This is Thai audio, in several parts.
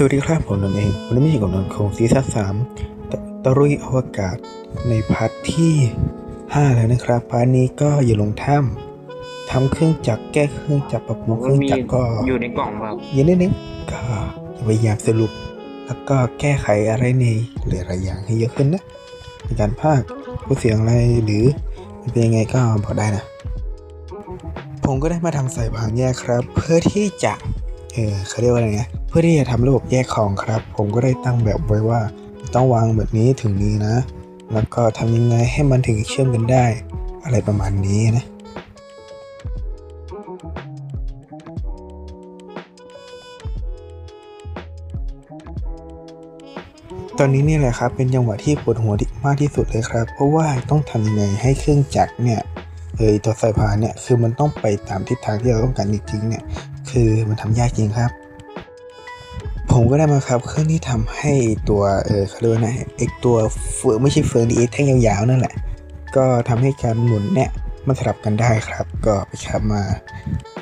สวัสดีครับผมนนท์เองวันนี้มาอยู่กับนนท์คงซีซั่นสามตะตะรุยอวกาศในพาร์ทที่ 5 แล้วนะครับพาร์ทนี้ก็อยู่ลงถ้ำทำเครื่องจักรแก้เครื่องจักรปรับปรุงเคมันรื่องมีจักรก็อยู่ในกล่องแบบเย็นนิดนึงก็พยายามสรุป แล้วก็แก้ไขอะไรในหลายๆอย่างให้เยอะขึ้นนะในการพากย์ผู้เสียงอะไรหรือมันเป็นยังไงก็บอกได้นะ ผมก็ได้มาทำใส่บางแยกครับ เพื่อที่จะเออเขาเรียกว่าอะไรนะเพื่อที่จะทำระบบแยกของครับ ผมก็ได้ตั้งแบบไว้ว่า ต้องวางแบบนี้ถึงนี้นะ แล้วก็ทำยังไงให้มันถึงเชื่อมกันได้ อะไรประมาณนี้นะตอนนี้นี่แหละครับเป็นจังหวะที่ปวดหัวมากที่สุดเลยครับ เพราะว่าต้องทำยังไงให้เครื่องจักรเนี่ยเออตัวสายพานเนี่ยคือมันต้องไปตามทิศทางที่เราต้องการจริงๆเนี่ย คือมันทำยากจริงครับ ผมก็ได้มาครับเครื่องที่ทำให้ตัวเออเขาเรียกว่าไงไอตัวเฟืองไม่ใช่เฟืองดีแท่งยาวๆนั่นแหละ ก็ทำให้การหมุนเนี่ยมันสลับกันได้ครับ ก็ไปขับมา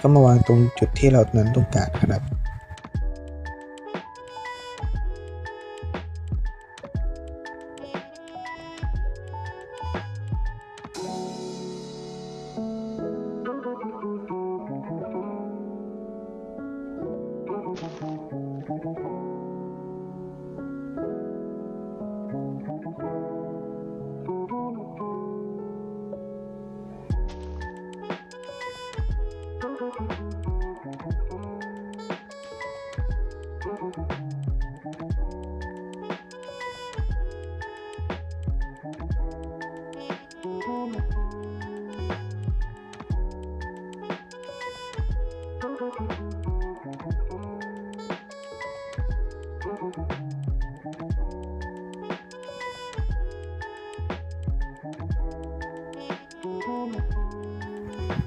ก็มาวางตรงจุดที่เรานั้นต้องการครับ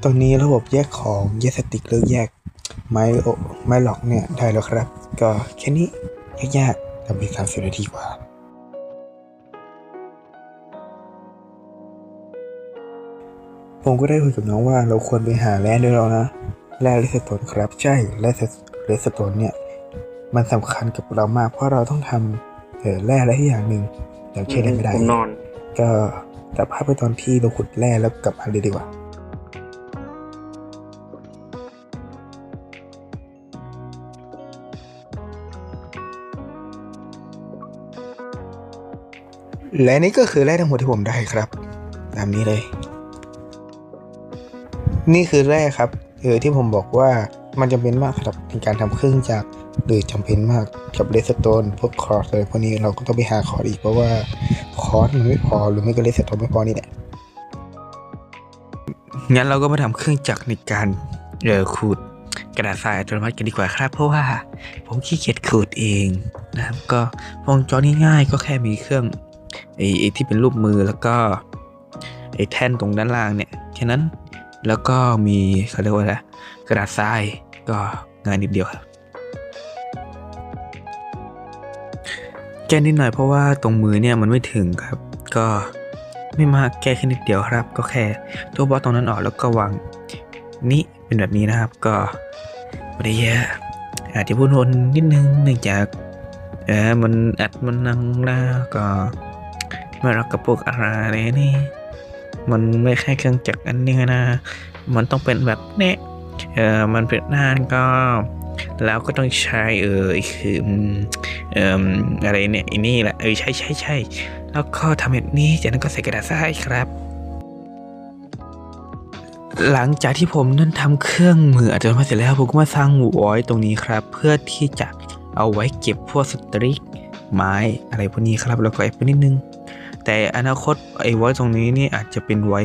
ตอนนี้ระบบแยกของแยกสติกเลิกแยกไม้โอไม้หลอกเนี่ยได้แล้วครับ ก็แค่นี้ยากๆทำไปสามสิบนาทีกว่าผมก็ได้คุยกับน้องว่าเราควรไปหาแร่ด้วยแล้วนะแร่เลสโตนครับใช่แร่เลสโตนเนี่ยมันสำคัญกับเรามากเพราะเราต้องทำเออแร่อะไรที่อย่างหนึ่งอย่างเช่นอะไรไม่ได้ผมนอน ก็ตัดภาพไปตอนที่เราขุดแร่แล้วกลับมาเลยดีกว่า และนี่ก็คือแร่ทั้งหมดที่ผมได้ครับ ตามนี้เลย นี่คือแร่ครับเออที่ผมบอกว่ามันจำเป็นมากสำหรับในการทำเครื่องจักรหรือจำเป็นมากกับเลสโตนพวกคอร์สอะไรพวกนี้เราก็ต้องไปหาคอร์สอีกเพราะว่าคอร์สมันไม่พอหรือไม่ก็เลสโตนไม่พอนี่แหละงั้นเราก็มาทำเครื่องจักรในการเออขูดกระดาษทรายอัตโนมัติกันดีกว่าครับ เพราะว่าผมขี้เกียจขูดเองนะครับก็วงจรง่ายๆก็แค่มีเครื่อง ไอ้ที่เป็นรูปมือแล้วก็ไอ้แท่นตรงด้านล่างเนี่ยแค่นั้นแล้วก็มีเขาเรียกว่าอะไรกระดาษทรายก็งายนิดเดียวครับแก้นิดหน่อยเพราะว่าตรงมือเนี่ยมันไม่ถึงครับ ก็ไม่มากแก้แค่นิดเดียวครับ ก็แค่ตัวบอกตรงนั้นออกแล้วก็วางนี่เป็นแบบนี้นะครับ ก็ไม่ได้เยอะอาจจะพูดวนนิดนึงเนื่องจากเออมันอัดมันนังแล้วก็ ไม่รักกับพวกอะไรนี่ มันไม่แค่เครื่องจักรอันนี้นะ มันต้องเป็นแบบเนี้ยเออมันเป็นนานก็แล้วก็ต้องใช้เออคืออืมเอ่ออะไรเนี่ยอ้นี่แหละเออใช่ใช่ใช่แล้วก็ทำแบบนี้จากนั้นก็ใส่กระดาษทรายครับ หลังจากที่ผมนั้นทำเครื่องมืออัตโนมัติเสร็จแล้วผมก็มาสร้างวอยตรงนี้ครับ เพื่อที่จะเอาไว้เก็บพวกสตริกไม้อะไรพวกนี้ครับ แล้วก็แอบไปนิดนึง แต่อนาคตไอ้ไว้ตรงนี้นี่อาจจะเป็นไว้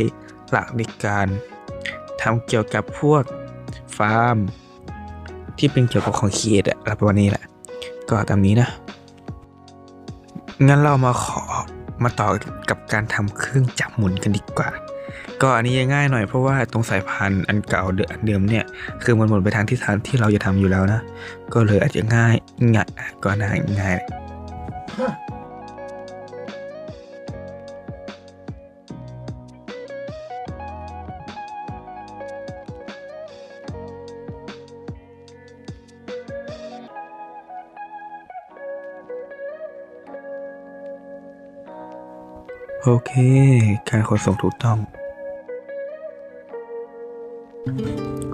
หลักในการทำเกี่ยวกับพวกฟาร์ม ที่เป็นเกี่ยวกับของคีเอทอะไรประมาณนี้แหละ ก็ตามนี้นะ งั้นเรามาขอมาต่อกับการทำเครื่องจักรหมุนกันดีกว่า ก็อันนี้ง่ายหน่อยเพราะว่าตรงสายพานธุ์อันเก่าเดิมอันเดิมเนี่ยคือมันหมุนไปทางที่ทางที่เราจะทำอยู่แล้วนะ ก็เลยอาจจะง่ายง่ายก็น่าง่าย โอเค การขนส่งถูกต้อง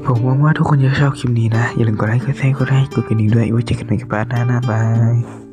ผมหวังว่าทุกคนจะชอบคลิปนี้นะ อย่าลืมกดไลค์กดแชร์กดไลค์กดกระดิ่งด้วยไว้เจอกันใหม่กับป้าหน้าหน้าบาย